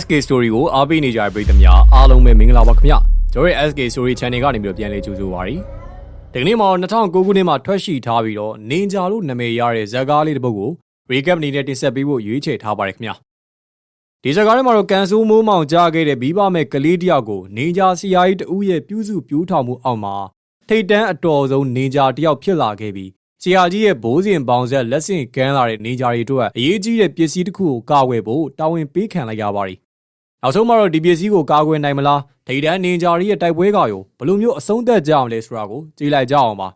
SK Story ကိုအားပေးနေကြတဲ့ပရိသတ်များအားလုံးပဲမင်္ဂလာပါခင်ဗျကျွန်တော်ရဲ့ SK Story Channel ကနေပြီးတော့ပြန်လည်ကြိုဆိုပါရစေဒီကနေ့မှာ2009ခုနှစ်မှာထွက်ရှိထားပြီးတော့နင်ဂျာလို့နာမည်ရတဲ့ဇာတ်ကားလေးတစ်ပုဒ်ကို recap အနေနဲ့တင်ဆက်ပေးဖို့ရွေးချယ်ထားပါတယ်ခင်ဗျဒီဇာတ်ကားထဲမှာတော့ကန်ဆိုးမိုးမောင်ကြားခဲ့တဲ့ပြီးပါမဲ့ကလေးတယောက်ကိုနင်ဂျာစီယာကြီးတူရဲ့ပြုစုပြူးထောင်မှုအောက်မှာထိတ်တန်းအတော်ဆုံးနင်ဂျာတယောက်ဖြစ်လာခဲ့ပြီးဆရာကြီးရဲ့ဘိုးစဉ်ပေါင်ဆက်လက်ဆင့်ကမ်းလာတဲ့နေကြတွေတို့ကအရေးကြီးတဲ့ပစ္စည်းတစ်ခုကိုကာကွယ်ဖို့တာဝန်ပေးခံလိုက်ရပါတယ်။ နောက်ဆုံးမှာတော့ဒီပစ္စည်းကိုကာကွယ်နိုင်မလားထိတ်တန်းနေကြတွေရဲ့တိုက်ပွဲကရောဘယ်လိုမျိုးအဆုံးသက်ကြအောင်လဲဆိုတာကိုကြည့်လိုက်ကြအောင်ပါ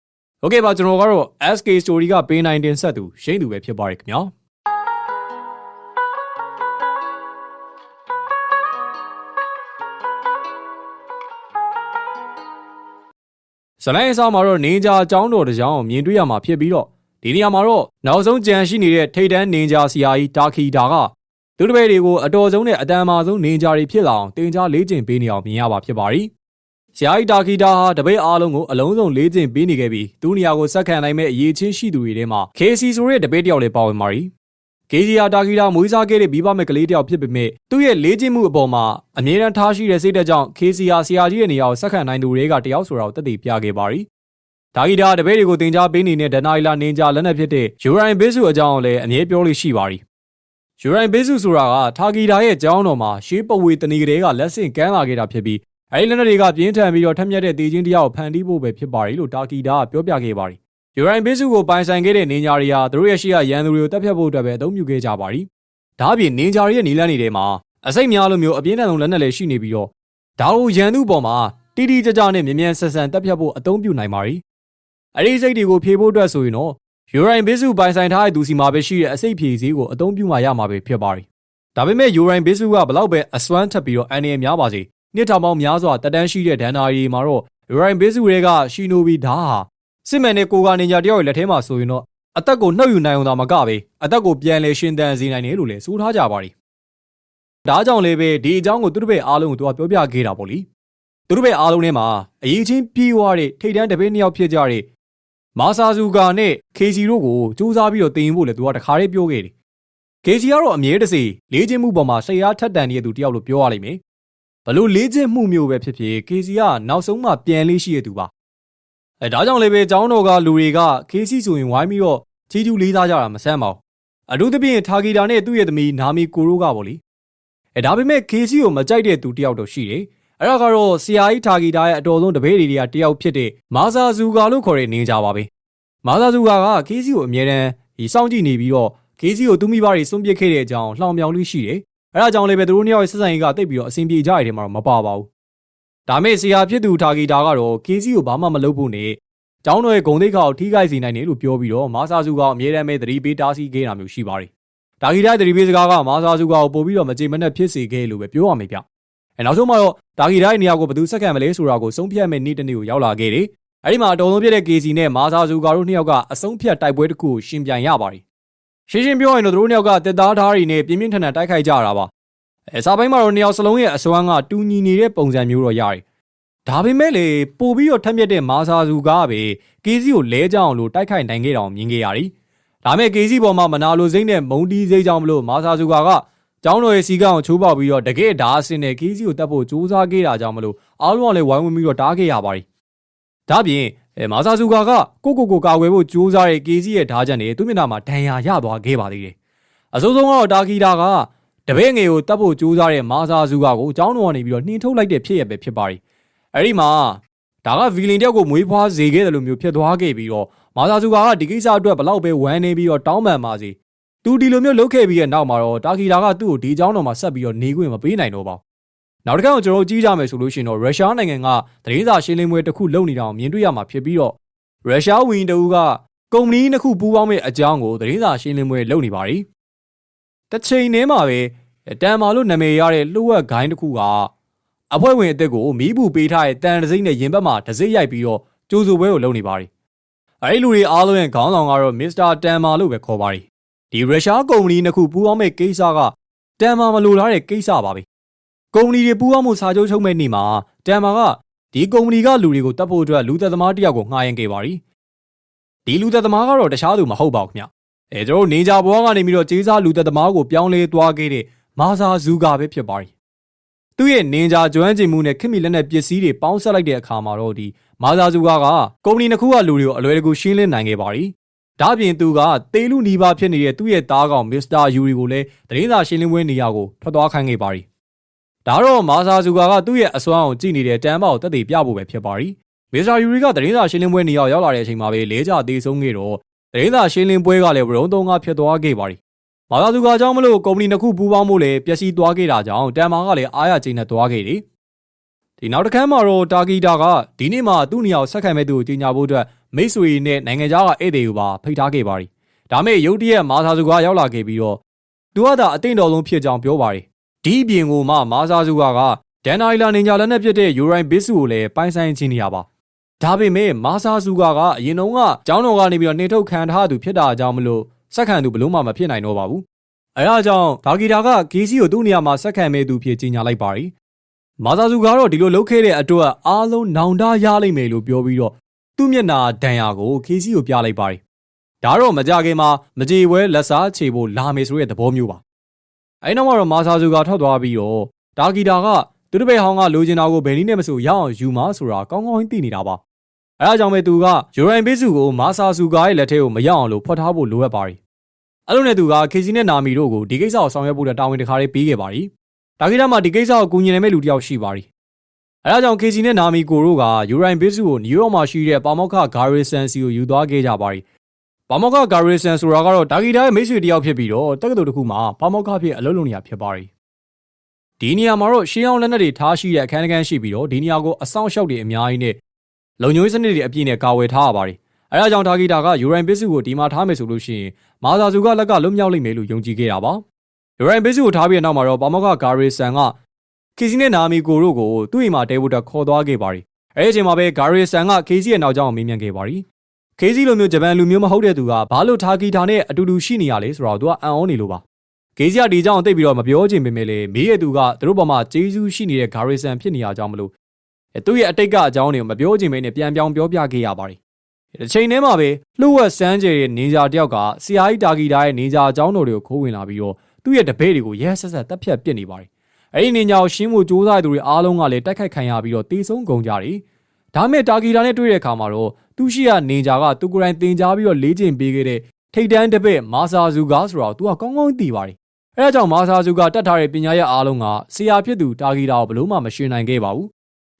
။ Okay ပါကျွန်တော်ကတော့ SK Story ကပေးနိုင်တင်ဆက်သူရှိန်သူပဲဖြစ်ပါရခင်ဗျာ။ဇလိုင်းအစားမှာတော့နင်ဂျာအကြောင်းတော်တစ်ကြောင်းကိုမြင်တွေ့ရမှာဖြစ်ပြီးတော့ဒီနေရာမှာတော့နောက်ဆုံးကြံရှိနေတဲ့ထိတ်တန်းနင်ဂျာဆရာကြီးတာခီတာက သူတပည့်တွေကိုအတော်ဆုံးနဲ့အတန်မာဆုံးနင်ဂျာတွေဖြစ်လာအောင်တင် जा လေးကျင်ပေးနေအောင်မြင်ရပါဖြစ်ပါရီဆရာကြီးတာခီတာဟာတပည့်အားလုံးကိုအလုံးစုံလေးကျင်ပေးနေခဲ့ပြီးသူ့နေရာကိုဆက်ခံနိုင်မဲ့အရေးချင်းရှိသူတွေထဲမှာ KC ဆိုတဲ့တပည့်တယောက်လည်းပါဝင်ပါရီကေဂျီယာတာခီတာမွေးစားခဲ့တဲ့ပြီးပါမဲ့ကလေးတယောက်ဖြစ်ပေမဲ့သူ့ရဲ့လေးကျင်မှုအပေါ်မှာအမြဲတမ်းထားရှိတဲ့စိတ်ဓာတ်ကြောင့် KC ယာဆရာကြီးရဲ့နေရာကိုဆက်ခံနိုင်သူတွေကတယောက်ဆိုတာကိုတက်တည်ပြခဲ့ပါရီဒါဂီတာတပည့်တွေကိုတင် जा ပေးနေတဲ့ဒနိုင်လာနင်ဂျာလက်နက်ဖြစ်တဲ့ယူရိုင်ဘေးစုအကြောင်းကိုလည်းအမြဲပြောလို့ရှိပါရီ ယူရိုင်ဘေးစုဆိုတာကထာဂီတာရဲ့ကျောင်းတော်မှာရှေးပဝေတဏီကလေးကလက်ဆင့်ကမ်းလာခဲ့တာဖြစ်ပြီးအဲဒီလက်နက်တွေကပြင်းထန်ပြီးတော့ထက်မြက်တဲ့တေချင်းတရားကိုဖန်တီးဖို့ပဲဖြစ်ပါရီလို့တာဂီတာကပြောပြခဲ့ပါရီယူရိုင်ဘေးစုကိုပိုင်ဆိုင်ခဲ့တဲ့နင်ဂျာတွေဟာသူတို့ရဲ့ရှေ့ကရန်သူတွေကိုတပ်ဖြတ်ဖို့အတွက်ပဲအသုံးပြုခဲ့ကြပါရီဒါအပြင်နင်ဂျာတွေရဲ့နီလန်းတွေထဲမှာအစိတ်များလိုမျိုးအပြင်းထန်ဆုံးလက်နက်လည်းရှိနေပြီးတော့ဒါကိုရန်သူပေါ်မှာတီတီကြကြနဲ့မြ мян ဆန်ဆန်တပ်ဖြတ်ဖို့အသုံးပြုနိုင်ပါရီအဲ့ဒီစိတ်တွေကိုဖြေဖို့အတွက်ဆိုရင်တော့ ယူရိုင်ဘေးစုပိုင်ဆိုင်ထားတဲ့သူစီမှာပဲရှိတဲ့အစိတ်ဖြေစည်းကိုအသုံးပြုမှရမှာပဲဖြစ်ပါရီဒါပေမဲ့ယူရိုင်ဘေးစုကဘလောက်ပဲအစွမ်းထပ်ပြီးတော့အန်ရများပါစေနှစ်ထောင်ပေါင်းများစွာတက်တန်းရှိတဲ့ဒန်နာရီမှာတော့ယူရိုင်ဘေးစုတွေကရှီနိုဘီဓာဟာစစ်မှန်တဲ့ကိုကနေညာတယောက်ရဲ့လက်ထဲမှာဆိုရင်တော့အသက်ကိုနှုတ်ယူနိုင်အောင်သာမကပဲအသက်ကိုပြန်လဲရှင်သန်စေနိုင်တယ်လို့လည်းဆိုထားကြပါရီဒါကြောင့်လည်းပဲဒီအကြောင်းကိုသူတို့ပဲအားလုံးကိုသူကပြောပြခဲ့တာပေါ့လीသူတို့ပဲအားလုံးထဲမှာအရေးချင်းပြေးွားတဲ့ထိတ်တန်းတပည့်နှစ်ယောက်ဖြစ်ကြတဲ့ မာဆာဇူကာနဲ့ KC တို့ကိုစူးစမ်းပြီးတော့တင်ဖို့လည်းသူကတခါလေးပြောခဲ့တယ်။ KC ကတော့အမြဲတစေလေးချင်းမှုပေါ်မှာဆရာထက်တန်နေတဲ့သူတယောက်လို့ပြောရလိမ့်မယ်။ဘလို့လေးချင်းမှုမျိုးပဲဖြစ်ဖြစ် KC ကနောက်ဆုံးမှပြန်လေးရှိရသူပါ။အဲဒါကြောင့်လည်းပဲចောင်းတော်ကလူတွေက KC ဆိုရင်ဝိုင်းပြီးတော့ချီးကျူးလေးစားကြတာမဆန်းပါဘူး။အထူးသဖြင့်ထာဂီတာနဲ့သူ့ရဲ့သမီးနာမီကိုရိုးကပေါ့လေ။အဲဒါပေမဲ့ KC ကိုမကြိုက်တဲ့သူတယောက်တော့ရှိတယ်။ အဲ့ဒါကတော့ဆရာကြီးထာဂီတာရဲ့အတော်ဆုံးတပည့်တွေကတယောက်ဖြစ်တဲ့မာဆာဇူကာလို့ခေါ်တဲ့နင်းကြပါပဲ။မာဆာဇူကာကကေးစီကိုအမြဲတမ်းဒီစောင့်ကြည့်နေပြီးတော့ကေးစီကိုသူမိဘတွေစွန့်ပစ်ခဲ့တဲ့အကြောင်းလှောင်ပြောင်လေးရှိတယ်။အဲ့ဒါကြောင့်လည်းပဲသူတို့နှစ်ယောက်ရဲ့ဆက်ဆံရေးကတိတ်ပြီးတော့အဆင်ပြေကြရတဲ့မှာတော့မပါပါဘူး။ဒါမဲ့ဆရာဖြစ်သူထာဂီတာကတော့ကေးစီကိုဘာမှမလုပ်ဖို့နဲ့ကျောင်းတော်ရဲ့ဂုံတိတ်ခါကိုထိခိုက်စေနိုင်တယ်လို့ပြောပြီးတော့မာဆာဇူကာအမြဲတမ်းပဲသတိပေးတားဆီးခဲ့တာမျိုးရှိပါတယ်။ဒါဂီတာသတိပေးစကားကမာဆာဇူကာကိုပို့ပြီးတော့မကြေမနက်ဖြစ်စေခဲ့လို့ပဲပြောရမယ်ဗျ။ အဲနောက်ဆုံးမှာတော့ဒါဂီတာရဲ့နေရာကိုဘယ်သူဆက်ခံမလဲဆိုတာကိုဆုံးဖြတ်မဲ့နေ့တစ်နေ့ကိုရောက်လာခဲ့တယ်။အဲဒီမှာအတော်ဆုံးပြတဲ့ KC နဲ့မာဆာဇူကာတို့နှစ်ယောက်ကအဆုံးဖြတ်တိုက်ပွဲတစ်ခုကိုရှင်ပြိုင်ရပါတယ်။ရှင်းရှင်းပြောရင်တော့သူတို့နှစ်ယောက်ကတက်သားဓာတ်တွေနဲ့ပြင်းပြင်းထန်ထန်တိုက်ခိုက်ကြတာပါ။အဲစားပိုင်းမှာတော့နှစ်ယောက်စလုံးရဲ့အစွမ်းကတူညီနေတဲ့ပုံစံမျိုးတော့ရတယ်။ဒါပေမဲ့လေပို့ပြီးတော့ထက်မြက်တဲ့မာဆာဇူကာကပဲ KC ကိုလဲကြအောင်လို့တိုက်ခိုက်နိုင်ခဲ့တာကိုမြင်ခဲ့ရတယ်။ဒါမဲ့ KC ပေါ်မှာမနာလိုစိမ့်နဲ့မုံတီးစိမ့်ကြောင့်မလို့မာဆာဇူကာက ကျောင်းတော်ရဲ့စီကံကိုချိုးပေါက်ပြီးတော့တကယ်ဓာတ်အစင်နဲ့ KC ကိုတက်ဖို့စူးစမ်းခဲ့တာကြောင့်မလို့အားလုံးကလည်းဝိုင်းဝန်းပြီးတော့တားခဲ့ရပါတယ်။ဒါပြင်အဲမာဆာဇူကာကကိုကိုကိုကာကွယ်ဖို့ကြိုးစားတဲ့ KC ရဲ့ဓာတ်ချက်နဲ့သူ့မျက်နှာမှာဒဏ်ရာရသွားခဲ့ပါသေးတယ်။အစိုးဆုံးကတော့တာကီတာကတပည့်ငယ်ကိုတပ်ဖို့ကြိုးစားတဲ့မာဆာဇူကာကိုကျောင်းတော်ကနေပြီးတော့နှင်ထုတ်လိုက်တဲ့ဖြစ်ရပဲဖြစ်ပါတယ်။အဲဒီမှာဒါကဗီလင်တယောက်ကိုမွေးဖွားစေခဲ့တယ်လို့မျိုးဖြစ်သွားခဲ့ပြီးတော့မာဆာဇူကာကဒီကိစ္စအတွက်ဘလောက်ပဲဝမ်းနေပြီးတော့တောင်းပန်ပါစေ။ သူဒီလိုမျိုးလုပ်ခဲ့ပြီးတဲ့နောက်မှာတော့တာကီတာကသူ့ကိုဒီအကြောင်းတော်မှာဆက်ပြီးတော့နေခွင့်မပေးနိုင်တော့ပါဘူးနောက်တစ်ခါကျွန်တော်ကြည့်ကြမယ်ဆိုလို့ရှိရင်တော့ရုရှားနိုင်ငံကသတင်းစာရှင်းလင်းပွဲတစ်ခုလုပ်နေတာကိုမြင်တွေ့ရမှာဖြစ်ပြီးတော့ရုရှားဝန်ကြီးတဦးကကုမ္ပဏီနှစ်ခုပူးပေါင်းမဲ့အကြောင်းကိုသတင်းစာရှင်းလင်းပွဲလုပ်နေပါပြီ။တစ်ချိန်တည်းမှာပဲတန်မာလို့နာမည်ရတဲ့လှုပ်ဝက်ဂိုင်းတစ်ခုကအဖွဲ့ဝင်အသက်ကိုမိဘူးပေးထားတဲ့တန်တစိမ့်နဲ့ရင်ဘတ်မှာတစိမ့်ရိုက်ပြီးတော့ကျိုးစုပွဲကိုလုပ်နေပါပြီ။အဲဒီလူတွေအားလုံးရဲ့ခေါင်းဆောင်ကတော့မစ္စတာတန်မာလို့ပဲခေါ်ပါပြီ ဒီရုရှားကုမ္ပဏီနှစ်ခုပူးပေါင်းမဲ့ကိစ္စကတန်မာမလိုလားတဲ့ကိစ္စပါပဲ။ကုမ္ပဏီတွေပူးပေါင်းမှုစာချုပ်ချုပ်မဲ့နေ့မှာတန်မာကဒီကုမ္ပဏီကလူတွေကိုတပ်ဖို့အတွက်လူသက်သမားတယောက်ကိုငှားရမ်းခဲ့ပါ ರಿ ။ဒီလူသက်သမားကတော့တခြားသူမဟုတ်ပါဘူးခင်ဗျ။အဲကျွန်တော်နေကြဘွားကနေပြီးတော့ကျေးစားလူသက်သမားကိုပြောင်းလဲသွားခဲ့တဲ့မာဇာဇူကာပဲဖြစ်ပါတယ်။သူ့ရဲ့နင်ဂျာကျွမ်းကျင်မှုနဲ့ခင်မီလက်နက်ပစ္စည်းတွေပေါင်းစပ်လိုက်တဲ့အခါမှာတော့ဒီမာဇာဇူကာကကုမ္ပဏီတစ်ခုကလူတွေကိုအလွယ်တကူရှင်းလင်းနိုင်ခဲ့ပါတယ်။ ဒါ့အပြင်သူကတေလူနီးပါးဖြစ်နေတဲ့သူ့ရဲ့သားကောင်မစ္စတာယူရီကိုလည်းသတင်းစာရှင်းလင်းပွဲနေရာကိုထွက်သွားခိုင်းခဲ့ပါတယ်။ဒါတော့မာဇာဇူကာကသူ့ရဲ့အစွမ်းအောင်ကြည့်နေတဲ့တန်ပေါက်တက်တည်ပြဖို့ပဲဖြစ်ပါတယ်။မစ္စတာယူရီကသတင်းစာရှင်းလင်းပွဲနေရာရောက်လာတဲ့အချိန်မှာပဲလဲကျသေးဆုံးခဲ့တော့သတင်းစာရှင်းလင်းပွဲကလည်းဝရုံသုံးကဖြစ်သွားခဲ့ပါတယ်။မာသာသူကကြောင့်မလို့ကုမ္ပဏီနှစ်ခုပူးပေါင်းဖို့လည်းပျက်စီးသွားခဲ့တာကြောင့်တန်မာကလည်းအားရကျိန်းနဲ့သွားခဲ့တယ်။ ဒီနောက်တစ်ခါမှာတော့တာဂီတာကဒီနေ့မှသူ့နေရာကိုဆက်ခံမဲ့သူကိုကြီးညာဖို့အတွက်မိတ်ဆွေနဲ့နိုင်ငံခြားကဧည့်သည်ကိုပါဖိတ်ထားခဲ့ပါတယ်။ဒါမဲ့ရုတ်တရက်မာသာသူကရောက်လာခဲ့ပြီးတော့သူကသာအသင့်တော်ဆုံးဖြစ်ကြောင်းပြောပါတယ်။ဒီအပြင်ကိုမှမာသာသူကဒန်နာရီလာနင်ဂျာလက်နဲ့ပြစ်တဲ့ယူရိုင်းဘစ်စုကိုလည်းပိုင်ဆိုင်ခြင်းနေရပါ။ဒါပေမဲ့မာဆာဆူကာကအရင်တုန်းကကျောင်းတော်ကနေပြီးတော့နှင်ထုတ်ခံထားသူဖြစ်တာကြောင့်မလို့စက်ခံသူဘလို့မှမဖြစ်နိုင်တော့ပါဘူး။အဲဒါကြောင့်ဒါဂီတာကဂီစီကိုသူ့နေရာမှာစက်ခံမဲ့သူဖြစ်ကြီးညာလိုက်ပါရီ။ မာဆာဆူကတော့ဒီလိုလုပ်ခဲ့တဲ့အတွက်အားလုံးနောင်တရလိမ့်မယ်လို့ပြောပြီးတော့သူ့မျက်နာဒဏ်ရာကိုဂီစီကိုပြလိုက်ပါရီ။ဒါတော့မကြခင်မှာမကြေပွဲလက်စားချေဖို့လာမယ်ဆိုတဲ့သဘောမျိုးပါ။အဲနောက်မှာတော့မာဆာဆူကထွက်သွားပြီးတော့ဒါဂီတာကသူတပည့်ဟောင်းကလိုချင်တာကိုဘယ်နည်းနဲ့မဆိုရအောင်ယူမှာဆိုတာကောင်းကောင်းသိနေတာပါ။အဲဒါကြောင့်ပဲသူကယူရိုင်ဘေးစုကိုမာဆာဆူကာရဲ့လက်ထဲကိုမရောက်အောင်လို့ဖွက်ထားဖို့လိုအပ်ပါတယ်။အဲလိုနဲ့သူကခေစီနဲ့နာမီတို့ကိုဒီကိစ္စကိုဆောင်ရွက်ဖို့တာဝန်တစ်ခါလေးပေးခဲ့ပါတယ်။ ဒါကိတာမှာဒီကိစ္စကိုကူညီနိုင်မဲ့လူတစ်ယောက်ရှိပါတယ်။အဲဒါကြောင့်ခေစီနဲ့နာမီကိုတို့ကယူရိုင်ဘေးစုကိုနယူးယောက်မှာရှိတဲ့ပါမောက္ခဂါရီဆန်စီကိုယူသွားခဲ့ကြပါတယ်။ပါမောက္ခဂါရီဆန်ဆိုတာကတော့ဒါဂီတာရဲ့မိတ်ဆွေတစ်ယောက်ဖြစ်ပြီးတော့တက္ကသိုလ်တစ်ခုမှာပါမောက္ခဖြစ်အလုပ်လုပ်နေရဖြစ်ပါတယ်။ဒီနေရာမှာတော့ရှင်းအောင်လက်နက်တွေထားရှိတဲ့အခန်းကဏ္ဍရှိပြီးတော့ဒီနေရာကိုအဆောင်ရှောက်တွေအများကြီးနဲ့လုံခြုံရေးစနစ်တွေအပြည့်နဲ့ကာဝယ်ထားရပါတယ်။အဲဒါကြောင့်ဒါဂီတာကယူရိုင်ဘစ်စုကိုဒီမှာထားမယ်ဆိုလို့ရှိရင်မာသာစုကလက်ကလွတ်မြောက်လိမ့်မယ်လို့ယုံကြည်ခဲ့တာပါ။ ယူရိုင်ဘစ်စုကိုထားပြီးတဲ့နောက်မှာတော့ပါမောက္ခဂါရီဆန်ကခီစီနဲ့နာမီကိုတို့ကိုသူ့အိမ်မှာတဲဖို့တက်ခေါ်သွားခဲ့ပါတယ်။အဲဒီအချိန်မှာပဲဂါရီဆန်ကခေစီရဲ့နောက်ကျောင်းကိုမေးမြန်းခဲ့ပါတယ်။ခေစီလိုမျိုးဂျပန်လူမျိုးမဟုတ်တဲ့သူကဘာလို့ထာဂီတာနဲ့အတူတူရှိနေရလဲဆိုတော့သူကအံ့ဩနေလို့ပါ။ခေစီကဒီကြောင်သိပြီးတော့မပြောချင်ပေမဲ့လေမေးရသူကသူတို့ဘက်မှာဂျေဇူးရှိနေတဲ့ဂါရီဆန်ဖြစ်နေရကြောင်းမလို့သူ့ရဲ့အတိတ်ကအကြောင်းတွေကိုမပြောချင်ဘဲနဲ့ပြန်ပြောင်းပြောပြခဲ့ရပါတယ်။ဒီချိန်ထဲမှာပဲလှုပ်ဝက်စမ်းကျယ်ရဲ့နေဂျာတယောက်ကဆရာကြီးတာဂီတာရဲ့နေဂျာအကြောင်းတော်တွေကိုခိုးဝင်လာပြီးတော့ သူ့ရဲ့တပည့်တွေကိုရဲဆက်ဆက်တပ်ဖြတ်ပစ်နေပါတယ်။အဲဒီနေဂျာကိုရှင်းဖို့ကြိုးစားသူတွေအားလုံးကလည်းတိုက်ခိုက်ခံရပြီးတော့တေဆုံးကုန်ကြတယ်။ဒါမဲ့တာဂီတာနဲ့တွေ့တဲ့အခါမှာတော့သူရှိရနေဂျာကသူကိုယ်တိုင်တင် जा ပြီးတော့လေ့ကျင့်ပေးခဲ့တဲ့ထိတ်တန်းတပည့်မာဆာဇူကာဆိုတော့သူကကောင်းကောင်းသိပါတယ်။အဲဒါကြောင့်မာဆာဇူကာတတ်ထားတဲ့ပညာရဲ့အားလုံးကဆရာဖြစ်သူတာဂီတာကိုဘလို့မှမရှင်းနိုင်ခဲ့ပါဘူး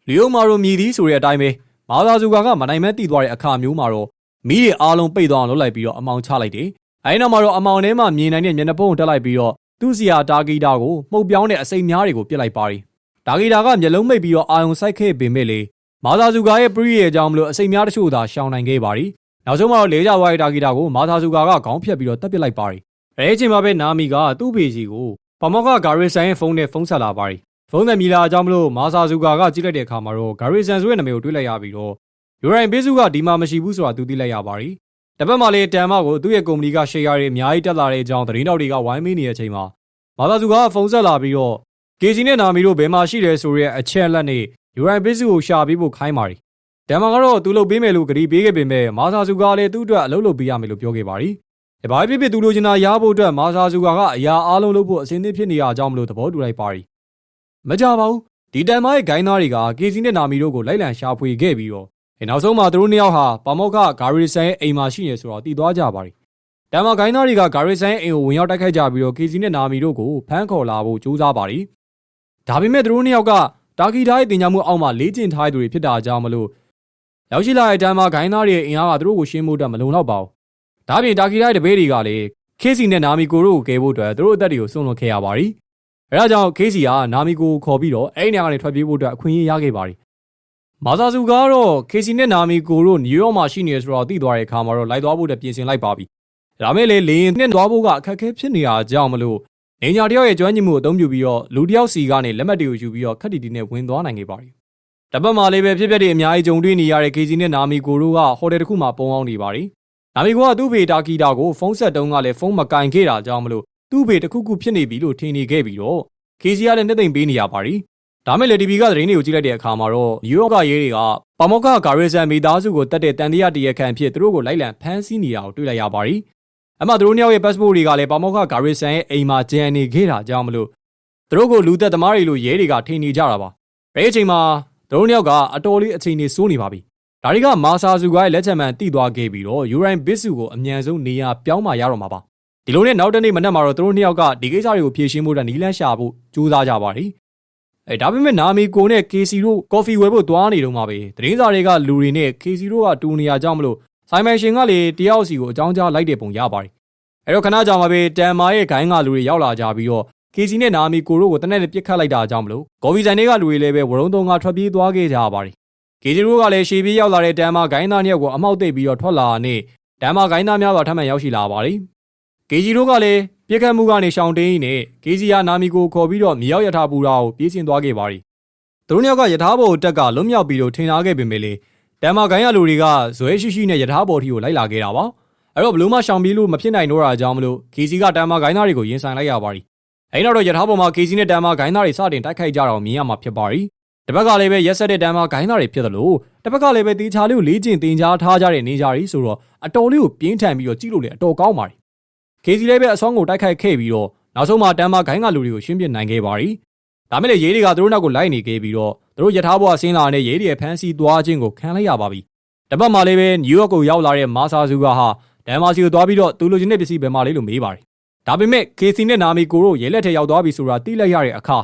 လီယိုမာရိုမြည်သည်ဆိုတဲ့အတိုင်းပဲမာသာဇူကာကမနိုင်မဲတီသွားတဲ့အခါမျိုးမှာတော့မီးတွေအားလုံးပိတ်သွားအောင်လုပ်လိုက်ပြီးတော့အမောင်ချလိုက်တယ်။ အဲဒီနောက်မှာတော့အမောင်ထဲမှာမြင်နိုင်တဲ့မျက်နှာပုံးတက်လိုက်ပြီးတော့သူ့စီယာတာဂီတာကိုမှုတ်ပြောင်းတဲ့အစိမ်များတွေကိုပြစ်လိုက်ပါတယ်။တာဂီတာကမျက်လုံးမိတ်ပြီးတော့အာယုံစိုက်ခဲ့ပေမဲ့လေမာသာဇူကာရဲ့ပရိရဲ့အကြောင်းမလို့အစိမ်များတချို့သာရှောင်နိုင်ခဲ့ပါတယ်။နောက်ဆုံးမှာတော့လေကြဝါရဲ့တာဂီတာကိုမာသာဇူကာကခေါင်းဖြတ်ပြီးတော့တပ်ပစ်လိုက်ပါတယ်။အဲဒီအချိန်မှာပဲနာမီကသူ့ဖေစီကိုပမောကဂါရီဆိုင်ရဲ့ဖုန်းနဲ့ဖုန်းဆက်လာပါတယ်ဖုန်းသက်မီလာအကြောင်းမလို့မာဆာဇူကာကကြည့်လိုက်တဲ့အခါမှာတော့ဂါရီဆန်ဆိုရဲ့နာမည်ကိုတွေ့လိုက်ရပြီးတော့ယူရိုင်ဘေးစုကဒီမှာမရှိဘူးဆိုတာသူသိလိုက်ရပါပြီ။ တစ်ပတ်မှလည်းတန်မကိုသူ့ရဲ့ကုမ္ပဏီကရှယ်ယာတွေအများကြီးတက်လာတဲ့အကြောင်းသတင်းတော်တွေကဝိုင်းမေးနေတဲ့အချိန်မှာမာဆာဇူကာကဖုန်းဆက်လာပြီးတော့ကေဂျီနဲ့နာမီတို့ဘယ်မှာရှိတယ်ဆိုတဲ့အချက်လက်နဲ့ယူရိုင်ဘေးစုကိုရှာပေးဖို့ခိုင်းပါတယ်။တန်မကတော့သူလုပ်ပေးမယ်လို့ကတိပေးခဲ့ပေမဲ့မာဆာဇူကာလည်းသူ့အတွက်အလုပ်လုပ်ပေးရမယ်လို့ပြောခဲ့ပါတယ်။ဒီဘာဖြစ်ဖြစ်သူလိုချင်တာရဖို့အတွက်မာဆာဇူကာကအရာအားလုံးလုပ်ဖို့အစင်းသစ်ဖြစ်နေရကြောင်းမလို့သဘောတူလိုက်ပါတယ်မကြပါဘူးဒီတန်မားရဲ့ဂိုင်းသားတွေကကေစီနဲ့နာမီတို့ကိုလိုက်လံရှာဖွေခဲ့ပြီးတော့ နောက်ဆုံးမှာသူတို့နှစ်ယောက်ဟာပါမောက္ခဂါရီဆန်ရဲ့အိမ်မှာရှိနေဆိုတော့တည်သွားကြပါပြီတန်မာဂိုင်းသားတွေကဂါရီဆန်ရဲ့အိမ်ကိုဝင်ရောက်တိုက်ခိုက်ကြပြီးတော့ကေစီနဲ့နာမီတို့ကိုဖမ်းခေါ်လာဖို့ကြိုးစားပါပြီဒါပေမဲ့သူတို့နှစ်ယောက်ကတာဂီတာရဲ့တင်ကြမှုအောက်မှာလေးကျင်ထားတဲ့သူတွေဖြစ်တာကြောင့်မလို့ရောက်ရှိလာတဲ့တန်မာဂိုင်းသားတွေရဲ့အင်အားကသူတို့ကိုရှင်းဖို့အတွက်မလုံလောက်ပါဘူးဒါပြင်တာဂီတာရဲ့တပည့်တွေကလည်းခေစီနဲ့နာမီကိုတို့ကိုကယ်ဖို့အတွက်သူတို့အသက်တွေကိုစွန့်လွတ်ခဲ့ရပါပြီအဲဒါကြောင့် KC ကနာမီကိုခေါ်ပြီးတော့အဲ့ဒီနေရာကနေထွက်ပြေးဖို့အတွက်အခွင့်အရေးရခဲ့ပါတယ်။ မာဇာစုကတော့ KC နဲ့နာမီကိုတို့နယူးယောက်မှာရှိနေဆိုတော့သိသွားတဲ့အခါမှာတော့လိုက်သွားဖို့အတွက်ပြင်ဆင်လိုက်ပါပြီ။ဒါမဲ့လေလေရင်နဲ့သွားဖို့ကအခက်အခဲဖြစ်နေတာကြောင့်မလို့နေညာတယောက်ရဲ့ကျွမ်းကျင်မှုကိုအသုံးပြုပြီးတော့လူတယောက်စီကနေလက်မှတ်တွေကိုယူပြီးတော့ခက်တီတီနဲ့ဝင်သွားနိုင်ခဲ့ပါတယ်။တပတ်မှလေးပဲဖြစ်ပျက်တဲ့အများကြီးကြုံတွေ့နေရတဲ့ KC နဲ့နာမီကိုတို့ကဟိုတယ်တစ်ခုမှာပုံအောင်နေပါတယ်။နာမီကိုကသူ့ဖေတာကီတာကိုဖုန်းဆက်တုံးကလည်းဖုန်းမကင်ခဲ့တာကြောင့်မလို့သူ့ဖေတစ်ခုခုဖြစ်နေပြီလို့ထင်နေခဲ့ပြီးတော့ KC ကလည်းနှစ်သိမ့်ပေးနေရပါရီ ဒါမဲ့လေ TV ကသတင်းတွေကိုကြည့်လိုက်တဲ့အခါမှာတော့နယူးယောက်ကရေးတွေကပါမောက္ခဂါရီဆန်မိသားစုကိုတတ်တဲ့တန်တရားတရခန့်ဖြစ်သူတို့ကိုလိုက်လံဖမ်းဆီးနေတာကိုတွေ့လိုက်ရပါရီအမှသူတို့နှစ်ယောက်ရဲ့ passport တွေကလည်းပါမောက္ခဂါရီဆန်ရဲ့အိမ်မှာကျန်နေခဲ့တာကြောင့်မလို့သူတို့ကိုလူသက်သမားတွေလိုရဲတွေကထင်နေကြတာပါအဲဒီအချိန်မှာသူတို့နှစ်ယောက်ကအတော်လေးအချိန်နေစိုးနေပါပြီဒါတွေကမာဆာဇူကရဲ့လက်ချက်မှန်တိသွားခဲ့ပြီးတော့ယူရိုင်ဘစ်စုကိုအမြန်ဆုံးနေရာပြောင်းမှရတော့မှာပါဒီလိုနဲ့နောက်တနေ့မနက်မှာတော့သူတို့နှစ်ယောက်ကဒီကိစ္စတွေကိုဖြေရှင်းဖို့အတွက်နီလန်းရှာဖို့ကြိုးစားကြပါတယ် အဲဒါပေမဲ့နာမီကိုနဲ့ KC တို့ကော်ဖီဝယ်ဖို့သွားနေတော့မှာပဲသတင်းစာတွေကလူတွေနဲ့ KC တို့ကတူနေရကြောင်းမလို့ဆိုင်မန်ရှင်ကလေတယောက်စီကိုအကြောင်းကြားလိုက်တဲ့ပုံရပါတယ်အဲတော့ခဏကြာမှပဲတန်မာရဲ့ဂိုင်းကလူတွေရောက်လာကြပြီးတော့ KC နဲ့နာမီကိုတို့ကိုတနက်နဲ့ပြစ်ခတ်လိုက်တာကြောင့်မလို့ကော်ဖီဆိုင်တွေကလူတွေလည်းပဲဝရုံတုံးကထွက်ပြေးသွားခဲ့ကြရပါတယ်ကေဂျီတို့ကလည်းရှေ့ပြေးရောက်လာတဲ့တန်မာဂိုင်းသားနှစ်ယောက်ကိုအမောက်သိပ်ပြီးတော့ထွက်လာနေတန်မာဂိုင်းသားများစွာထပ်မံရောက်ရှိလာပါတယ်ကေဂျီတို့ကလည်း ပြစ်ခတ်မှုကနေရှောင်တင်းရင်းနဲ့ကေဂျီယာနာမီကိုခေါ်ပြီးတော့မြေရောက်ရထားပူရာကိုပြေးဆင်းသွားခဲ့ပါတယ်သူတို့နှစ်ယောက်ကယထာဘော်တက်ကလွတ်မြောက်ပြီးတော့ထင်ထားခဲ့ပေမဲ့လေတန်မာဂိုင်းရလူတွေကဇွဲရှိရှိနဲ့ယထာဘော်ထီကိုလိုက်လာခဲ့တာပါအဲ့တော့ဘလို့မှရှောင်ပြေးလို့မဖြစ်နိုင်တော့တာကြောင့်မလို့ကေဂျီကတန်မာဂိုင်းသားတွေကိုရင်ဆိုင်လိုက်ရပါတယ်အဲ့နောက်တော့ယထာဘော်မှာ KC နဲ့တန်မာဂိုင်းသားတွေစတင်တိုက်ခိုက်ကြတာကိုမြင်ရမှာဖြစ်ပါရီ။တစ်ဘက်ကလည်းပဲရက်ဆက်တဲ့တန်မာဂိုင်းသားတွေဖြစ်သလိုတစ်ဘက်ကလည်းပဲတေချာလေးကိုလေးကျင်တင်ကြားထားကြတဲ့နေကြရီဆိုတော့အတော်လေးကိုပြင်းထန်ပြီးတော့ကြည့်လို့လည်းအတော်ကောင်းပါရီ။ KC လည်းပဲအစွမ်းကိုတိုက်ခိုက်ခဲ့ပြီးတော့နောက်ဆုံးမှာတန်မာဂိုင်းကလူတွေကိုရှင်းပြနိုင်ခဲ့ပါရီ။ဒါမဲ့လည်းရေးတွေကသူတို့နောက်ကိုလိုက်နေခဲ့ပြီးတော့သူတို့ယထာဘော်ဆင်းလာတဲ့ရေးတွေဖမ်းဆီးသွားခြင်းကိုခံလိုက်ရပါပြီ။တစ်ပတ်မှလည်းပဲနယူးယောက်ကိုရောက်လာတဲ့မာဆာဇူကဟာဒန်မာစီကိုသွားပြီးတော့သူလိုချင်တဲ့ပစ္စည်းဘယ်မှာလဲလို့မေးပါတယ်ဒါပေမဲ့ KC နဲ့နာမီကိုတို့ရဲလက်ထက်ရောက်သွားပြီဆိုတာသိလိုက်ရတဲ့အခါ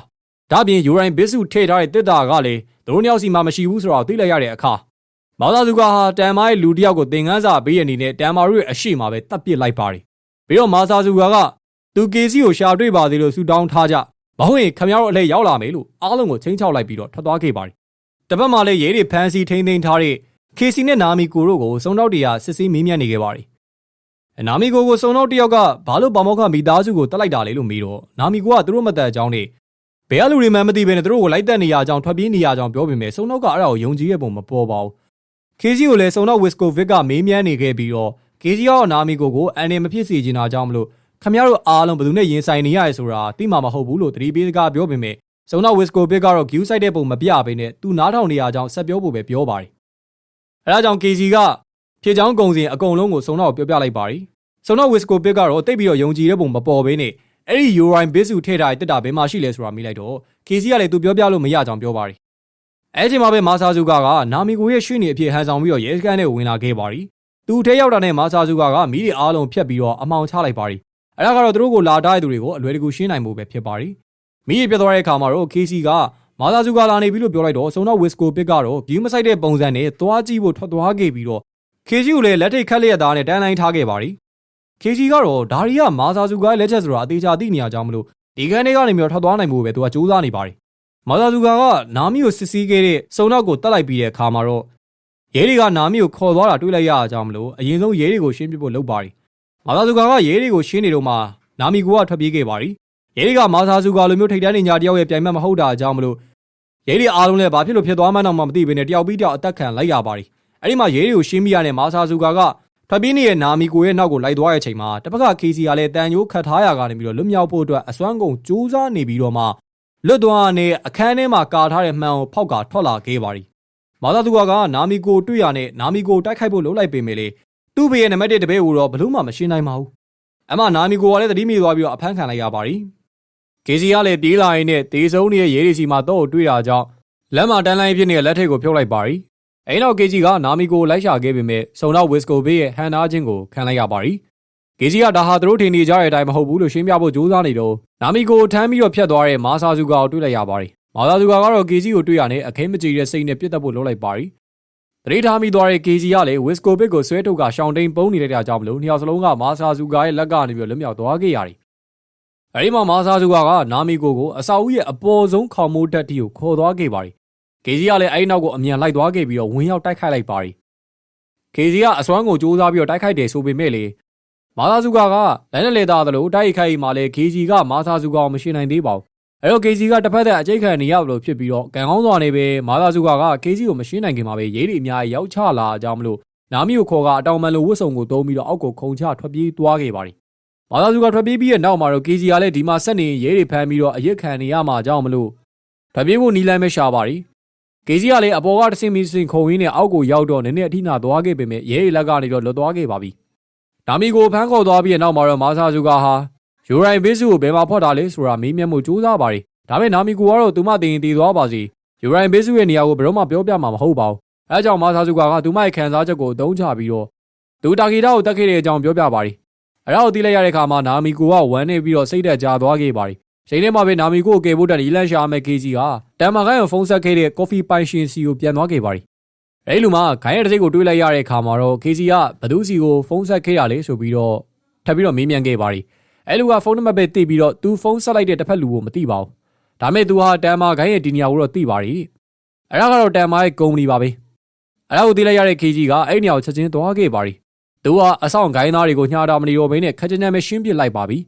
ဒါပြင်ယူရိုင်ဘစ်စုထည့်ထားတဲ့တစ်တာကလည်းသူတို့နှစ်ယောက်စီမှာမရှိဘူးဆိုတာသိလိုက်ရတဲ့အခါမောင်သာစုကဟာတန်မာရဲ့လူတစ်ယောက်ကိုသင်ခန်းစာပေးရအနေနဲ့တန်မာတို့ရဲ့အရှိမှာပဲတပ်ပစ်လိုက်ပါတယ် ပြီးတော့မာသာစုကကသူ KC ကိုရှာတွေ့ပါသေးလို့ဆူတောင်းထားကြမဟုတ်ရင်ခမရတို့အလဲရောက်လာမယ်လို့အားလုံးကိုချင်းချောက်လိုက်ပြီးတော့ထွက်သွားခဲ့ပါတယ်တပတ်မှလည်းရဲတွေဖမ်းဆီးထိန်းသိမ်းထားတဲ့ KC နဲ့နာမီကိုတို့ကိုစုံတော့တရားစစ်ဆေးမေးမြန်းနေခဲ့ပါတယ်နာမီကိုကိုစုံတော့တယောက်ကဘာလို့ပေါမောခမိသားစုကိုတက်လိုက်တာလဲလို့မေးတော့နာမီကိုကသူတို့မတက်အကြောင်းနဲ့ဘယ်ကလူတွေမှမသိဘဲနဲ့သူတို့ကိုလိုက်တက်နေရအကြောင်းထွက်ပြေးနေရအကြောင်းပြောပေမဲ့စုံတော့ကအဲ့ဒါကိုယုံကြည်ရပုံမပေါ်ပါဘူးကေဂျီကိုလည်းစုံတော့ဝစ်ကိုဗစ်ကမေးမြန်းနေခဲ့ပြီးတော့ ကေဂျီရောနာမီကိုကိုအန်နေမဖြစ်စေချင်တာကြောင့်မလို့ခမရတို့အားလုံးဘယ်သူနဲ့ရင်ဆိုင်နေရရဲဆိုတာသိမှာမဟုတ်ဘူးလို့သတိပေးစကားပြောပေမဲ့စုံတော့ဝစ်ကိုဗစ်ကတော့ view site တဲ့ပုံမပြဘဲနဲ့သူနားထောင်နေရအကြောင်းဆက်ပြောဖို့ပဲပြောပါတယ်အဲဒါကြောင့်ကေဂျီကဖြေချောင်းကုံစင်အကုန်လုံးကိုစုံတော့ပြောပြလိုက်ပါတယ်စုံတော့ဝစ်ကိုပစ်ကတော့တိတ်ပြီးတော့ယုံကြည်တဲ့ပုံမပေါ်ဘဲနဲ့အဲ့ဒီ Urine Base ကိုထည့်ထားတဲ့တက်တာဘယ်မှာရှိလဲဆိုတာမေးလိုက်တော့ KC ကလည်းသူပြောပြလို့မရကြောင်ပြောပါတယ်အဲ့ဒီမှာပဲမာဆာဇူကာကနာမီကိုရဲ့ရွှေ့နေအဖြစ်ဟန်ဆောင်ပြီးတော့ရဲစခန်းထဲဝင်လာခဲ့ပါရီ သူထဲရောက်တာနဲ့မာဆာဇူကာကမိတွေအားလုံးဖြတ်ပြီးတော့အမောင်ချလိုက်ပါရီအဲ့ဒါကတော့သူတို့ကိုလာတိုက်သူတွေကိုအလွယ်တကူရှင်းနိုင်မှုပဲဖြစ်ပါရီမိတွေပြတ်သွားတဲ့အခါမှာတော့ KC ကမာဆာဇူကာလာနေပြီလို့ပြောလိုက်တော့စုံတော့ဝစ်ကိုပစ်ကတော့ view မဆိုင်တဲ့ပုံစံနဲ့သွားကြည့်ဖို့ထွက်သွားခဲ့ပြီးတော့ KC ကိုလည်းလက်ထိတ်ခတ်လျက်သားနဲ့တန်းလိုင်းထားခဲ့ပါရီ KG ကတော့ဒါရီကမာစာစုကားလက်ချက်ဆိုတာအသေးချာသိနေရကြောင်းမလို့ဒီကန်းတွေကနေမျိုးထွက်သွားနိုင်ဖို့ပဲသူကစူးစမ်းနေပါတယ်။မာစာစုကာကနာမီကိုစစ်စီးခဲ့တဲ့စုံနောက်ကိုတတ်လိုက်ပြီးတဲ့အခါမှာတော့ ရဲတွေကနာမီကိုခေါ်သွားတာတွေ့လိုက်ရကြောင်းမလို့အရင်ဆုံးရဲတွေကိုရှင်းပြဖို့လုပ်ပါတယ်။မာစာစုကာကရဲတွေကိုရှင်းနေတော့မှနာမီကိုကထွက်ပြေးခဲ့ပါတယ်။ရဲတွေကမာစာစုကာလိုမျိုးထိတ်တန်းနေကြတယောက်ရဲ့ပြိုင်မဲ့မဟုတ်တာကြောင်းမလို့ရဲတွေအားလုံးလည်းဘာဖြစ်လို့ဖြစ်သွားမှန်းတော့မှမသိဘဲနဲ့တယောက်ပြီးတယောက်အသက်ခံလိုက်ရပါတယ်။အဲ့ဒီမှာရဲတွေကိုရှင်းပြရတဲ့မာစာစုကာကထွက်ပြေးနေတဲ့နာမီကိုရဲ့နောက်ကိုလိုက်သွားတဲ့အချိန်မှာတစ်ဖက်က KC ကလည်းတန်ညိုးခတ်ထားရကနေပြီးတော့လွတ်မြောက်ဖို့အတွက်အစွမ်းကုန်စူးစမ်းနေပြီးတော့မှလွတ်သွားနေအခန်းထဲမှာကာထားတဲ့မှန်ကိုဖောက်ကထွက်လာခဲ့ပါရီ မာသာသူကကနာမီကိုတွေ့ရနဲ့နာမီကိုတိုက်ခိုက်ဖို့လုပ်လိုက်ပေမဲ့လေသူ့ဘေးရဲ့နံပါတ်1တပည့်ကိုတော့ဘလို့မှမရှင်းနိုင်ပါဘူးအမနာမီကိုကလည်းသတိမိသွားပြီးတော့အဖမ်းခံလိုက်ရပါရီ KC ကလည်းပြေးလာရင်းနဲ့တေဆုံးနေတဲ့ရဲတွေစီမှာတော့တွေ့တာကြောင့်လက်မတန်းလိုင်းဖြစ်နေတဲ့လက်ထိတ်ကိုဖြုတ်လိုက်ပါရီအိမ်နောက် KG ကနာမီကိုလိုက်ရှာခဲ့ပေမဲ့စုံတော့ဝစ်ကိုဘေးရဲ့ဟန်နာချင်းကိုခံလိုက်ရပါရီ KG ကဒါဟာသူတို့ထင်နေကြတဲ့အတိုင်းမဟုတ်ဘူးလို့ရှင်းပြဖို့ကြိုးစားနေတော့နာမီကိုထမ်းပြီးတော့ဖြတ်သွားတဲ့မာဆာဇူကာကိုတွေ့လိုက်ရပါရီ မာဆာဇူကာကတော့ KG ကိုတွေ့ရနဲ့အခင်းမကြည့်တဲ့စိတ်နဲ့ပြစ်တက်ဖို့လုပ်လိုက်ပါရီတရေထားမိသွားတဲ့ KG ကလည်းဝစ်ကိုဘစ်ကိုဆွဲထုတ်ကရှောင်းတိန်ပုံးနေလိုက်တာကြောင့်မလို့နှစ်ယောက်စလုံးကမာဆာဇူကာရဲ့လက်ကနေပြီးလွတ်မြောက်သွားခဲ့ရတယ်အဲဒီမှာမာဆာဇူကာကနာမီကိုကိုအစာဦးရဲ့အပေါ်ဆုံးခေါင်မိုးတက်တီကိုခေါ်သွားခဲ့ပါရီကေစီကလည်းအဲ့နောက်ကိုအမြန်လိုက်သွားခဲ့ပြီးတော့ဝင်ရောက်တိုက်ခိုက်လိုက်ပါရီကေစီကအစွမ်းကိုစူးစမ်းပြီးတော့တိုက်ခိုက်တယ်ဆိုပေမဲ့လေမာသာစုကာကလက်နဲ့လေသားသလိုတိုက်ခိုက်မှလည်းကေစီကမာသာစုကာကိုမရှိနိုင်သေးပါဘူး အဲ့တော့ကေစီကတစ်ဖက်သက်အကြိတ်ခံနေရလို့ဖြစ်ပြီးတော့ကံကောင်းစွာနဲ့ပဲမာသာစုကာကကေစီကိုမရှိနိုင်ခင်မှာပဲရေးတွေအများကြီးရောက်ချလာကြမလို့နာမီကိုခေါ်ကအတောင်မန်လိုဝတ်စုံကိုတုံးပြီးတော့အောက်ကိုခုံချထွက်ပြေးသွားခဲ့ပါရီမာသာစုကထွက်ပြေးပြီးတဲ့နောက်မှာတော့ကေစီကလည်းဒီမှာဆက်နေရဲတွေဖမ်းပြီးတော့အရစ်ခံနေရမှာကြောက်မလို့ထွက်ပြေးဖို့နီလန်းပဲရှာပါရီကေစီကလည်းအပေါ်ကတဆင်မီစင်ခုံရင်းနဲ့အောက်ကိုရောက်တော့နည်းနည်းအထိနာသွားခဲ့ပေမဲ့ရဲရီလက်ကနေတော့လွတ်သွားခဲ့ပါပြီ။ဒါမီကိုဖမ်းခေါ်သွားပြီးတဲ့နောက်မှာတော့မာဆာဇူကာဟာ ယူရိုင်ဘေးစုကိုဘယ်မှာဖွက်တာလဲဆိုတာမေးမြန်းမှုစူးစမ်းပါရီဒါပေမဲ့နာမီကိုကတော့သူမတင်ရင်တည်သွားပါစီယူရိုင်ဘေးစုရဲ့နေရာကိုဘယ်တော့မှပြောပြမှာမဟုတ်ပါဘူးအဲကြောင့်မာဆာဇူကာကသူမရဲ့ခံစားချက်ကိုအသုံးချပြီးတော့သူတာကီတာကိုတက်ခဲ့တဲ့အကြောင်းပြောပြပါတယ်အဲဒါကိုသိလိုက်ရတဲ့အခါမှာနာမီကိုကဝမ်းနေပြီးတော့စိတ်သက်သာသွားခဲ့ပါတယ်ချိန်ထဲမှာပဲနာမီကိုကိုကယ်ဖို့တက်ရီလန်ရှာမဲ့ KG ကတမ်မာခိုင်းကိုဖုန်းဆက်ခဲ့တဲ့ကော်ဖီပိုင်ရှင်စီကိုပြန်သွားခဲ့ပါတယ်အဲဒီလူမှခိုင်းရဲ့တစ်စိတ်ကိုတွေးလိုက်ရတဲ့အခါမှာတော့ KG ကဘသူစီကိုဖုန်းဆက်ခဲ့ရလဲဆိုပြီးတော့ထပ်ပြီးတော့မေးမြန်းခဲ့ပါတယ် အဲလူကဖုန်းနံပါတ်ပဲသိပြီးတော့သူဖုန်းဆက်လိုက်တဲ့တစ်ဖက်လူကိုမသိပါဘူးဒါမဲ့သူဟာတမ်မာခိုင်းရဲ့ဒီနေရာကိုတော့သိပါတယ်အဲဒါကတော့တမ်မာရဲ့ကုမ္ပဏီပါပဲအဲဒါကိုသိလိုက်ရတဲ့ KG ကအဲ့ဒီနေရာကိုချက်ချင်းသွားခဲ့ပါတယ်သူကအဆောင်ခိုင်းသားတွေကိုညှာတာမနေတော့ဘဲနဲ့ခက်ချင်ချင်ပဲရှင်းပစ်လိုက်ပါပြီ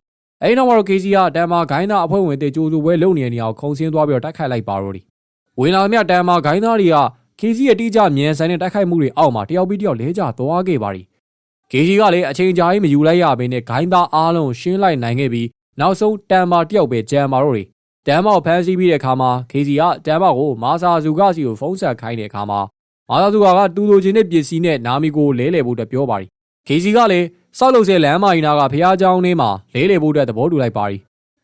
အဲဒီနောက်မှာတော့ KG ကတမ်မာခိုင်းသားအဖွဲ့ဝင်တွေကြိုးစုပွဲလုပ်နေတဲ့နေရာကိုခုံဆင်းသွားပြီးတော့တိုက်ခိုက်လိုက်ပါတော့တယ်ဝင်လာသမျှတမ်မာခိုင်းသားတွေက KG ရဲ့တိကျမြန်ဆန်တဲ့တိုက်ခိုက်မှုတွေအောက်မှာတယောက်ပြီးတယောက်လဲကျသွားခဲ့ပါတယ် KG ကလည်းအချိန်ကြာကြီးမယူလိုက်ရဘဲနဲ့ဂိုင်းသားအားလုံးရှင်းလိုက်နိုင်ခဲ့ပြီးနောက်ဆုံးတမ်မာတယောက်ပဲကြံမာတော့တယ်တမ်မာကိုဖမ်းဆီးပြီးတဲ့အခါမှာ KG ကတမ်မာကိုမာဆာဇူကစီကိုဖုန်းဆက်ခိုင်းတဲ့အခါမှာမာဆာဇူကကတူလိုချင်တဲ့ပစ္စည်းနဲ့နာမီကိုလဲလှယ်ဖို့အတွက်ပြောပါတယ် KG ကလည်းစောက်လုပ်ဆဲလမ်းမကြီးနာကဖះเจ้าင်းထဲမှာလဲလှယ်ဖို့အတွက်သဘောတူလိုက်ပါတယ်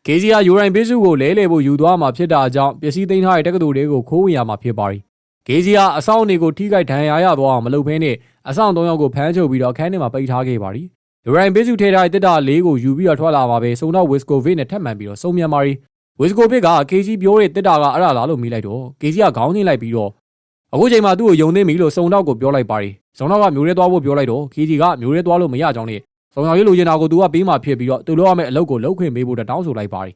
KG ကယူရိုင်ဘေးစုကိုလဲလှယ်ဖို့ယူသွားမှာဖြစ်တာကြောင့်ပစ္စည်းသိမ်းထားတဲ့တက္ကသိုလ်တွေကိုခိုးဝင်ရမှာဖြစ်ပါတယ်ကေဂျီကအဆောင်တွေကိုထိခိုက်ဒဏ်ရာရသွားအောင်မလုပ်ဘဲနဲ့ အဆောင်၃ယောက်ကိုဖမ်းချုပ်ပြီးတော့အခန်းထဲမှာပိတ်ထားခဲ့ပါသည်။ယူရိုင်ဘေးစုထဲထားတဲ့တစ်တာလေးကိုယူပြီးတော့ထွက်လာမှာပဲစုံတော့ဝစ်ကိုဗစ်နဲ့ထပ်မံပြီးတော့စုံမြန်ပါရီဝစ်ကိုဗစ်ကကေဂျီပြောတဲ့တစ်တာကအဲ့ဒါလားလို့မေးလိုက်တော့ကေဂျီကခေါင်းချင်းလိုက်ပြီးတော့အခုချိန်မှာသူ့ကိုယုံသိပြီလို့စုံတော့ကိုပြောလိုက်ပါရီစုံတော့ကမျိုးရဲသွားဖို့ပြောလိုက်တော့ကေဂျီကမျိုးရဲသွားလို့မရကြောင်းနဲ့စုံတော်ရေးလိုချင်တာကိုသူကပေးမှဖြစ်ပြီးတော့သူလုပ်ရမယ့်အလုပ်ကိုလုပ်ခွင့်ပေးဖို့တောင်းဆိုလိုက်ပါရီ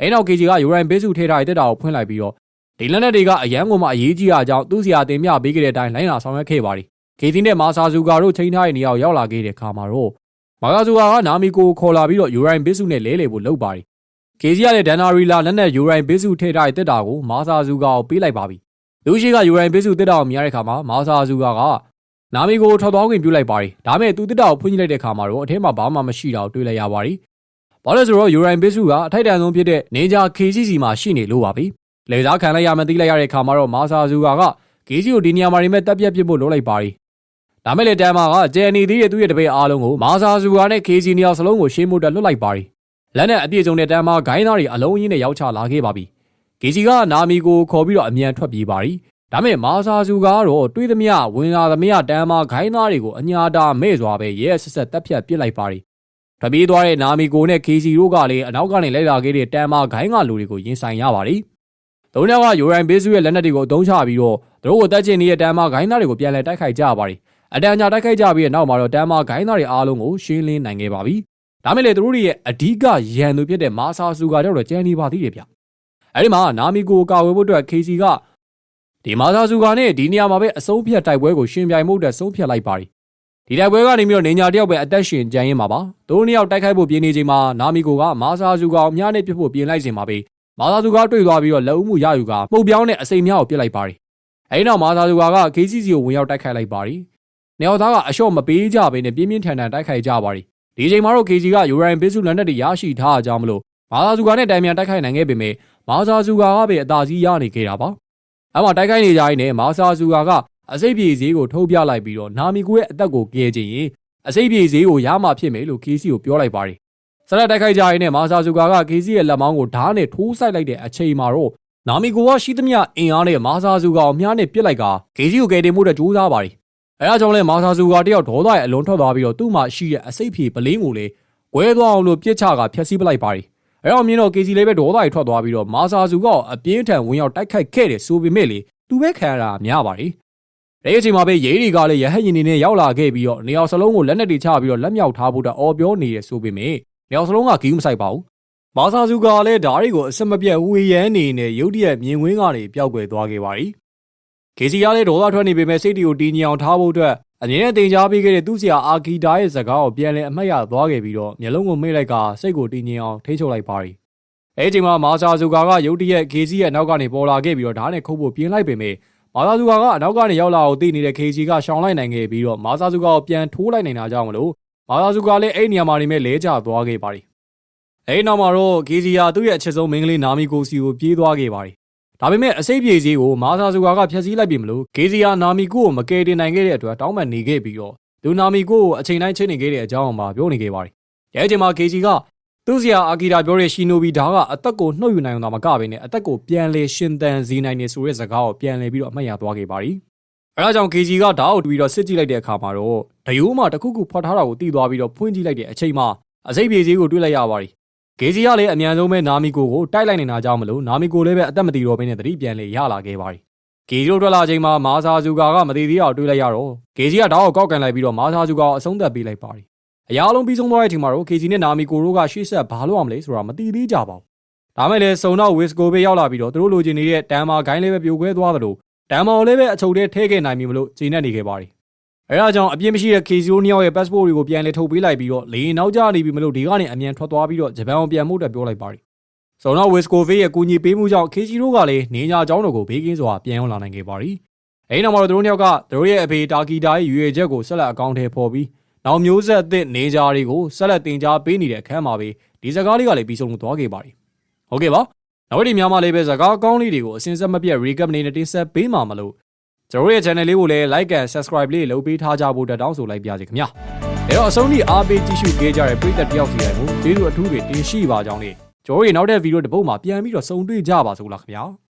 အဲနောက်ကေဂျီကယူရိုင်ဘေးစုထဲထားတဲ့တစ်တာကိုဖွင့်လိုက်ပြီးတော့ဒီလက်နက်တွေကအရန်ကိုမှအရေးကြီးတာကြောင့်သူ့စီယာတင်ပြပေးခဲ့တဲ့အတိုင်းလိုင်းလာဆောင်ရွက်ခဲ့ပါသ ည်။ကေတီနဲ့မာဆာဇူကာတို့ချိန်ထားတဲ့နေရာကိုရောက်လာခဲ့တဲ့အခါမှာတော့မာဆာဇူကာကနာမီကိုခေါ်လာပြီးတော့ယူရိုင်ဘစ်စုနဲ့လဲလှယ်ဖို့လုပ်ပါသည်။ကေစီကလည်းဒန်နာရီလာလက်နက်ယူရိုင်ဘစ်စုထည့်ထားတဲ့တက်တာကိုမာဆာဇူကာကိုပေးလိုက်ပါပြီ။လူရှိကယူရိုင်ဘစ်စုတက်တာကိုမြင်ရတဲ့အခါမှာမာဆာဇူကာကနာမီကိုထောက်သွားခွင့်ပြုလိုက်ပါသည်။ဒါမဲ့သူတက်တာကိုဖွင့်ကြည့်လိုက်တဲ့အခါမှာတော့အထဲမှာဘာမှမရှိတာကိုတွေ့လိုက်ရပါသည်။ဘာလို့လဲဆိုတော့ယူရိုင်ဘစ်စုကအထိုက်တန်ဆုံးဖြစ်တဲ့နေဂျာ KCC မှာရှိနေလို့ပါပြီ။လေစားခံလိုက်ရမှသိလိုက်ရတဲ့အခါမှာတော့မာဆာဇူကာကဂေးဂျီကိုဒီနေရာမှာနေမဲ့တက်ပြက်ပြစ်ဖို့လုပ်လိုက်ပါရီ ဒါမဲ့လေတမ်မာကဂျယ်နီသီးရဲ့သူ့ရဲ့တပည့်အားလုံးကိုမာဆာဇူကာနဲ့ကေဂျီနီယာစလုံးကိုရှင်းမို့တက်လွတ်လိုက်ပါရီလက်နဲ့အပြည့်စုံတဲ့တမ်မာဂိုင်းသားတွေအလုံးရင်းနဲ့ရောက်ချလာခဲ့ပါပြီဂေဂျီကနာမီကိုခေါ်ပြီးတော့အမြန်ထွက်ပြေးပါရီဒါမဲ့မာဆာဇူကာကတော့တွေးသမျှဝင်လာသမျှတမ်မာဂိုင်းသားတွေကိုအညာတာမဲ့စွာပဲရဲဆက်ဆက်တက်ဖြတ်ပစ်လိုက်ပါရီထွက်ပြေးသွားတဲ့နာမီကိုနဲ့ကေဂျီတို့ကလည်းအနောက်ကနေလိုက်လာခဲ့တဲ့တမ်မာဂိုင်းကလူတွေကိုရင်ဆိုင်ရပါရီ။သုံးယောက်ကယူရိုင်ဘေးစုရဲ့လက်နက်တွေကိုအသုံးချပြီးတော့သူတို့ကိုတက်ချင်နေတဲ့တမ်မာဂိုင်းသားတွေကိုပြန်လည်တိုက်ခိုက်ကြပါပြီ။ အတန်ကြာတိုက်ခိုက်ကြပြီးတဲ့နောက်မှာတော့တမ်မာဂိုင်းသားတွေအားလုံးကိုရှင်းလင်းနိုင်ခဲ့ပါပြီ။ဒါမဲ့လေသူတို့ရဲ့အဓိကရန်သူဖြစ်တဲ့မာဆာဆူကာတော့ကျန်နေပါသေးတယ်ဗျ။အဲဒီမှာနာမီကိုကာဝယ်ဖို့အတွက် KC ကဒီမာဆာဆူကာနဲ့ဒီနေရာမှာပဲအဆုံးဖြတ်တိုက်ပွဲကိုရှင်ပြိုင်မှုအတွက်ဆုံးဖြတ်လိုက်ပါပြီ။ဒီတိုက်ပွဲကနေပြီးတော့နေညာတယောက်ပဲအသက်ရှင်ကြံရင်းမှာပါ။သူတို့နှစ်ယောက်တိုက်ခိုက်ဖို့ပြင်နေချိန်မှာနာမီကိုကမာဆာဆူကာကိုမြားနဲ့ပြစ်ဖို့ပြင်လိုက်စဉ်မှာပဲမာသာသူကတွေ့သွားပြီးတော့လက်ဦးမှုရယူကမှုတ်ပြောင်းတဲ့အစိမ်များကိုပြစ်လိုက်ပါတယ်။အဲဒီနောက်မာသာသူက KCC ကိုဝင်ရောက်တိုက်ခိုက်လိုက်ပါတယ်။ နေအောင်သားကအလျှော့မပေးကြဘဲနဲ့ပြင်းပြင်းထန်ထန်တိုက်ခိုက်ကြပါတယ်။ဒီချိန်မှာတော့ KG ကယူရိုင်ဘစ်စုလက်နက်တွေရရှိထားကြမလို့မာသာသူကနဲ့တိုင်မြန်တိုက်ခိုက်နိုင်ခဲ့ပေမဲ့မာသာသူကကပဲအသာစီးရနေခဲ့တာပါ။အဲမှာတိုက်ခိုက်နေကြရင်နဲ့မာသာသူကအစိပ်ပြေဈေးကိုထုတ်ပြလိုက်ပြီးတော့နာမီကိုရဲ့အသက်ကိုကယ်ခြင်းရင်အစိပ်ပြေဈေးကိုရမှဖြစ်မယ်လို့ KC ကိုပြောလိုက်ပါတယ်ဆလက်တိုက်ခိုက်ကြရင်နဲ့မာဆာဇူကာကကေစီရဲ့လက်မောင်းကိုဓာတ်နဲ့ထိုးဆိုင်လိုက်တဲ့အချိန်မှာတော့နာမီကိုကရှိသမျှအင်အားနဲ့မာဆာဇူကာကိုမြားနဲ့ပစ်လိုက်ကကေစီကိုကယ်တင်မှုတဲ့ကြိုးစားပါတယ်။ အဲဒါကြောင့်လဲမာဆာဇူကာတယောက်ဒေါသရဲ့အလုံးထွက်သွားပြီးတော့သူ့မှာရှိတဲ့အစိတ်ဖြေပလင်းကိုလေဝဲသွားအောင်လို့ပြစ်ချကဖျက်ဆီးပလိုက်ပါတယ်။အဲတော့မြင်တော့ကေစီလည်းပဲဒေါသရဲ့ထွက်သွားပြီးတော့မာဆာဇူကာကိုအပြင်းထန်ဝင်ရောက်တိုက်ခိုက်ခဲ့တယ်ဆိုပေမဲ့လေသူပဲခံရတာများပါတယ်။အဲဒီအချိန်မှာပဲရေးတွေကလည်းရဟတ်ရင်တွေနဲ့ရောက်လာခဲ့ပြီးတော့နေအောင်စလုံးကိုလက်နက်တွေချပြီးတော့လက်မြောက်ထားဖို့တော့အော်ပြောနေရဆိုပေမဲ့မြောက်စလုံးကဂီးမဆိုင်ပါဘူး။မာဆာဇူကလည်းဓာရီကိုအစမပြတ်ဝေရမ်းနေနဲ့ရုတ်တရက်မြင်ကွင်းကနေပျောက်ကွယ်သွားခဲ့ပါပြီ။ ကေစီကလည်းဒေါသထွက်နေပေမဲ့စိတ်တီကိုတင်းညောင်ထားဖို့အတွက်အငင်းနဲ့တင် जा ပေးခဲ့တဲ့သူ့ဆရာအာဂီတာရဲ့စကားကိုပြန်လည်အမှတ်ရသွားခဲ့ပြီးတော့မျက်လုံးကိုမိတ်လိုက်ကစိတ်ကိုတင်းညင်အောင်ထိန်းချုပ်လိုက်ပါရီ။အဲချိန်မှာမာဆာဇူကာကရုတ်တရက်ကေစီရဲ့နောက်ကနေပေါ်လာခဲ့ပြီးတော့ဓာတ်နဲ့ခုတ်ဖို့ပြင်လိုက်ပေမဲ့မာဆာဇူကာကအနောက်ကနေရောက်လာအောင်သိနေတဲ့ကေစီကရှောင်လိုက်နိုင်ခဲ့ပြီးတော့မာဆာဇူကာကိုပြန်ထိုးလိုက်နိုင်တာကြောင့်မလို့မာသာစုကလည်းအဲ့နေရာမှာနေမဲ့လဲကျသွားခဲ့ပါတယ်။အဲ့နောက်မှာတော့ဂီဇီယာသူ့ရဲ့အချက်ဆုံးမင်းကလေးနာမီကိုစီကိုပြေးသွားခဲ့ပါတယ်။ ဒါပေမဲ့အစိပ်ပြေစည်းကိုမာသာစုကဖျက်ဆီးလိုက်ပြီမလို့ဂီဇီယာနာမီကိုကိုမကယ်တင်နိုင်ခဲ့တဲ့အတွက်တောင်းပန်နေခဲ့ပြီးတော့သူနာမီကိုကိုအချိန်တိုင်းချင်းနေခဲ့တဲ့အကြောင်းအမှာပြောနေခဲ့ပါတယ်။အဲအချိန်မှာဂီဇီကသူစီယာအာကီတာပြောတဲ့ရှီနိုဘီဒါကအသက်ကိုနှုတ်ယူနိုင်အောင်သာမကဘဲနဲ့အသက်ကိုပြန်လဲရှင်သန်စေနိုင်နေဆိုတဲ့စကားကိုပြန်လဲပြီးတော့အမှတ်ရသွားခဲ့ပါသည်။အဲဒါကြောင့် KG ကဓာတ်ကိုတူပြီးတော့စစ်ကြည့်လိုက်တဲ့အခါမှာတော့ဒယိုးမှတစ်ခုခုဖွက်ထားတာကိုတီးသွားပြီးတော့ဖွင့်ကြည့်လိုက်တဲ့အချိန်မှာအစိပ်ပြေကြီးကိုတွေ့လိုက်ရပါသည်။ KG ကလည်းအမြန်ဆုံးပဲနာမီကိုကိုတိုက်လိုက်နေတာကြောင့်မလို့နာမီကိုလည်းပဲအသက်မတည်တော့ဘဲနဲ့တတိပြန်လဲရလာခဲ့ပါသည်။ KG တို့ထွက်လာချိန်မှာမာဆာဇူကာကမတည်သေးအောင်တွေ့လိုက်ရတော့ KG ကဓာတ်ကိုကောက်ကန်လိုက်ပြီးတော့မာဆာဇူကာကိုအဆုံးသတ်ပေးလိုက်ပါသည်။အရာလုံးပြီးဆုံးသွားတဲ့အချိန်မှာတော့ KG နဲ့နာမီကိုတို့ကရှေ့ဆက်ဘာလုပ်အောင်လဲဆိုတာမသိသေးကြပါဘူး။ဒါမဲ့လည်းစုံတော့ဝစ်ကိုဘေးရောက်လာပြီးတော့သူတို့လိုချင်နေတဲ့တန်မာဂိုင်းလေးပဲပြိုကွဲသွားသလိုတန်မာကိုလည်းပဲအချုပ်ထဲထည့်ခဲ့နိုင်ပြီမလို့ဂျင်းနဲ့နေခဲ့ပါတယ်။ အဲဒါကြောင့်အပြစ်မရှိတဲ့ KG တို့နှစ်ယောက်ရဲ့ passport တွေကိုပြန်လေထုတ်ပေးလိုက်ပြီးတော့လေရင်နောက်ကျနေပြီမလို့ဒီကနေအမြန်ထွက်သွားပြီးတော့ဂျပန်ကိုပြန်မှုအတွက်ပြောလိုက်ပါတယ်။စုံတော့ဝစ်ကိုဘေးရဲ့ကူညီပေးမှုကြောင့် KG တို့ကလည်းနေညာအကြောင်းတော်ကိုဘေးကင်းစွာပြန်ရောက်လာနိုင်ခဲ့ပါတယ်။အဲဒီနောက်မှာတော့သူတို့နှစ်ယောက်ကသူတို့ရဲ့အဖေတာကီတာရဲ့ရွေချက်ကိုဆက်လက်အကောင့်ထဲပေါ်ပြီးနောက်မျိုးဆက်အသစ်နေကြတွေကိုဆက်လက်တင် जा ပေးနေတဲ့အခန်းမှာပဲဒီစကားလေးကလည်းပြီးဆုံးသွားခဲ့ပါတယ်။ဟုတ်ကဲ့ပါ။နောက်ဒီများမှလည်းပဲစကားကောင်းလေးတွေကိုအစဉ်ဆက်မပြတ် recap အနေနဲ့တင်ဆက်ပေးမှာမလို့ ကျွန်တော်ရဲ့ channel လေးကိုလည်း like and subscribe လေးလုပ်ပေးထားကြဖို့တက်တောင်းဆိုလိုက်ပါစီခင်ဗျာ။အဲတော့အဆုံးထိအားပေးကြည့်ရှုပေးကြတဲ့ပရိသတ်တယောက်စီတိုင်းကိုကျေးဇူးအထူးတွေတင်ရှိပါကြောင်းလေးကျွန်တော်ရဲ့နောက်တဲ့ဗီဒီယိုတစ်ပုဒ်မှာပြန်ပြီးတော့စုံတွေ့ကြပါစို့လားခင်ဗျာ။